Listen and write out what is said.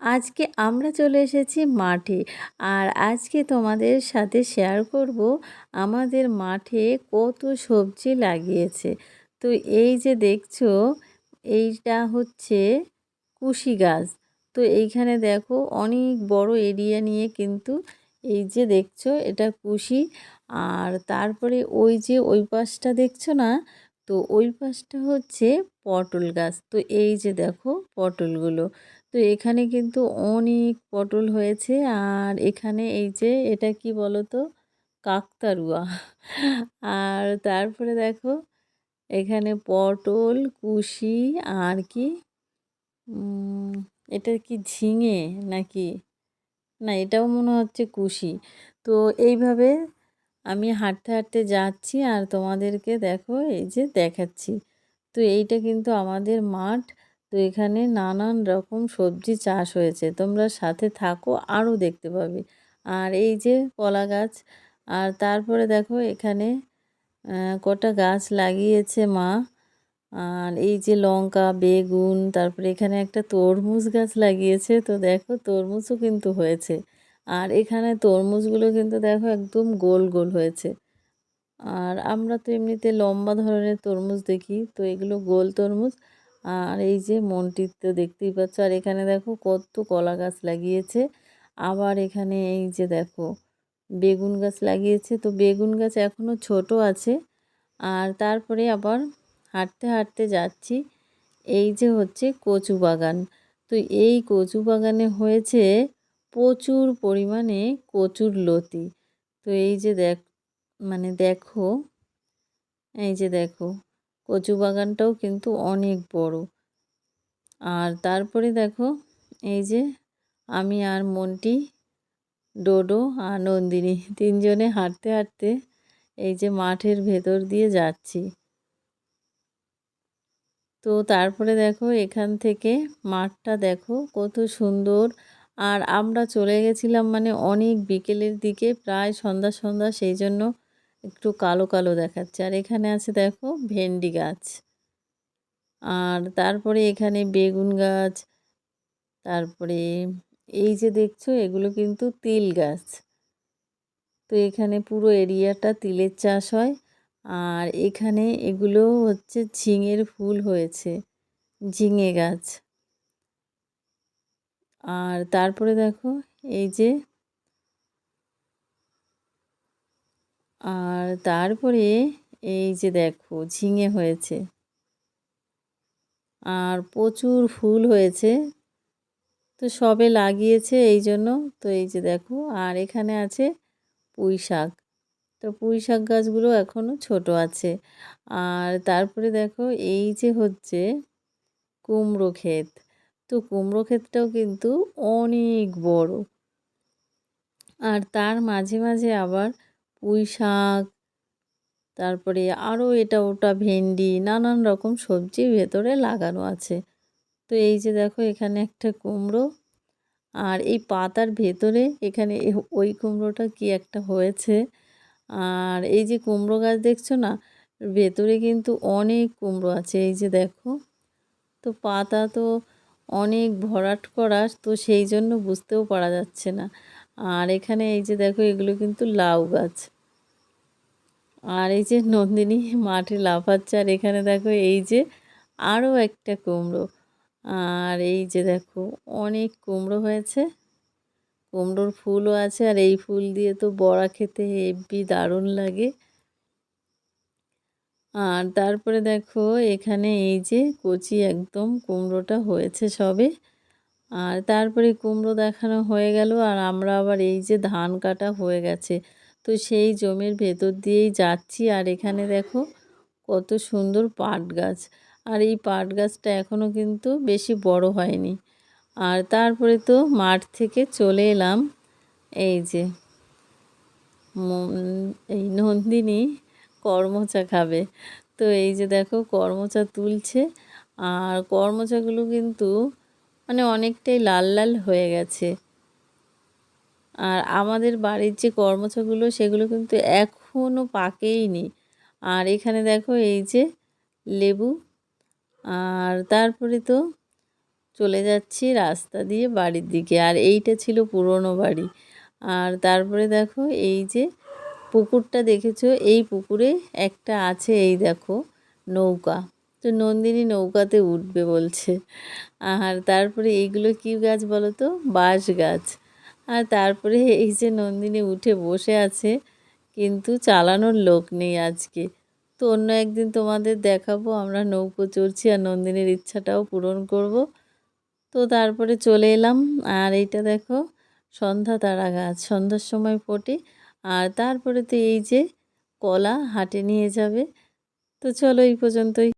আজকে আমরা চলে এসেছি মাঠে আর আজকে তোমাদের সাথে শেয়ার করব আমাদের মাঠে কত সবজি লাগিয়েছে। তো এই যে দেখছ, এইটা হচ্ছে কুশি গাছ। তো এইখানে দেখো অনেক বড় এরিয়া নিয়ে কিন্তু এই যে দেখছ, এটা কুশি। আর তারপরে ওই যে ওই পাশটা দেখছ না তো ওই পাশটা হচ্ছে পটল গাছ। তো এই যে দেখো পটলগুলো। তো এখানে কিন্তু অনেক পটল হয়েছে। আর এখানে এই যে এটা কি বলো তো কাকতারুয়া আর তারপরে দেখো এখানে পটল, কুশি, আর কি? এটা কি ঝিঙে নাকি? না, এটাও মনে হচ্ছে কুশি। তো এইভাবে আমি হাঁটতে হাঁটতে যাচ্ছি আর তোমাদেরকে দেখো এই যে দেখাচ্ছি। তো এইটা কিন্তু আমাদের মাঠ। তো এখানে নানান রকম সবজি চাষ হয়েছে। তোমরা সাথে থাকো, আরও দেখতে পাবে। আর এই যে কলা গাছ, আর তারপরে দেখো এখানে কটা গাছ লাগিয়েছে মা। আর এই যে লঙ্কা, বেগুন, তারপরে এখানে একটা তরমুজ গাছ লাগিয়েছে। তো দেখো তরমুজও কিন্তু হয়েছে। আর এখানে তরমুজগুলো কিন্তু দেখো একদম গোল গোল হয়েছে। আর আমরা তো এমনিতে লম্বা ধরনের তরমুজ দেখি, তো এগুলো গোল তরমুজ। আর এই যে মন্টির দেখতেই পাচ্ছ, আর এখানে দেখো কত কলা গাছ লাগিয়েছে। আবার এখানে এই যে দেখো বেগুন গাছ লাগিয়েছে, তো বেগুন গাছ এখনও ছোট আছে। আর তারপরে আবার হাঁটতে হাঁটতে যাচ্ছি, এই যে হচ্ছে কচু বাগান। তো এই কচু বাগানে হয়েছে প্রচুর পরিমাণে কচুর লতি। তো এই যে দেখ মানে দেখো, এই যে দেখো, কচু বাগানটাও কিন্তু অনেক বড়। আর তারপরে দেখো, এই যে আমি আর মন্টি, ডোডো আর নন্দিনী তিনজনে হাঁটতে হাঁটতে এই যে মাঠের ভেতর দিয়ে যাচ্ছি। তো তারপরে দেখো, এখান থেকে মাঠটা দেখো, কত সুন্দর আর আমরা চলে গেছিলাম মানে অনেক বিকেলের দিকে, প্রায় সন্ধ্যা সন্ধ্যা, সেই জন্য একটু কালো কালো দেখাচ্ছে। আর এখানে আছে দেখো ভেন্ডি গাছ। আর তারপরে এখানে বেগুন গাছ, তারপরে এই যে দেখছ এগুলো কিন্তু তিল গাছ। তো এখানে পুরো এরিয়াটা তিলের চাষ হয়। আর এখানে এগুলো হচ্ছে ঝিঙের ফুল হয়েছে, ঝিঙে গাছ। আর তারপরে দেখো এই যে আর তারপরে এই যে দেখো ঝিঙে হয়েছে। আর প্রচুর ফুল হয়েছে। তো সবে লাগিয়েছে এই জন্য। তো এই যে দেখো আর এখানে আছে পুঁই শাক। তো পুঁই শাক গাছগুলো এখনও ছোট আছে। আর তারপরে দেখো এই যে হচ্ছে কুমড়ো ক্ষেত। তো কুমড়ো ক্ষেতটাও কিন্তু অনেক বড়। আর তার মাঝে মাঝে আবার পুঁই শাক, তারপরে আরও এটা ওটা ভেন্ডি, নানান রকম সবজি ভেতরে লাগানো আছে। তো এই যে দেখো এখানে একটা কুমড়ো, আর এই পাতার ভেতরে এখানে ওই কুমড়োটা কি একটা হয়েছে। আর এই যে কুমড়ো গাছ দেখছ না, ভেতরে কিন্তু অনেক কুমড়ো আছে। এই যে দেখো, তো পাতা তো অনেক ভরাট করা, তো সেই জন্য বুঝতেও পারা যাচ্ছে না। আর এখানে এই যে দেখো, এগুলো কিন্তু লাউ গাছ। আর এই যে নন্দিনী মাঠে লাফাচ্ছে, আর এখানে দেখো এই যে আরও একটা কুমড়ো। আর এই যে দেখো, অনেক কুমড়ো হয়েছে। কুমড়োর ফুলও আছে, আর এই ফুল দিয়ে তো বড়া খেতে হেব্বি দারুণ লাগে। আর তারপরে দেখো এখানে এই যে কচি একদম কুমড়োটা হয়েছে সবে। আর তারপরে কুমড়ো দেখানো হয়ে গেল আর আমরা আবার এই যে ধান কাটা হয়ে গেছে। তো সেই জমির ভেতর দিয়েই যাচ্ছি আর এখানে দেখো কত সুন্দর পাট গাছ। আর এই পাট গাছটা এখনও কিন্তু বেশি বড় হয়নি। আর তারপরে তো মাঠ থেকে চলে এলাম। এই যে এই নন্দিনী কর্মচা খাবে। তো এই যে দেখো কর্মচা তুলছে। আর কর্মচাগুলো কিন্তু মানে অনেকটাই লাল লাল হয়ে গেছে। আর আমাদের বাড়ির যে কর্মচাগুলো, সেগুলো কিন্তু এখনও পাকেইনি আর এখানে দেখো এই যে লেবু। আর তারপরে তো চলে যাচ্ছি রাস্তা দিয়ে বাড়ির দিকে। আর এইটা ছিল পুরনো বাড়ি। আর তারপরে দেখো এই যে পুকুরটা দেখেছ? এই পুকুরে একটা আছে, এই দেখো, নৌকা। তো নন্দিনী নৌকাতে উঠবে বলছে। আর তারপরে এইগুলো কী গাছ বলো তো? বাঁশ গাছ। আর তারপরে এই যে নন্দিনী উঠে বসে আছে, কিন্তু চালানোর লোক নেই আজকে। তো অন্য একদিন তোমাদের দেখাবো, আমরা নৌকো চড়ছি আর নন্দিনীর ইচ্ছাটাও পূরণ করব। তো তারপরে চলে এলাম। আর এইটা দেখো, সন্ধ্যা তারা গাছ সন্ধ্যার সময় ফোটে। আর তারপরে তো এই যে কলা হাটে নিয়ে যাবে। তো চলো এই পর্যন্তই।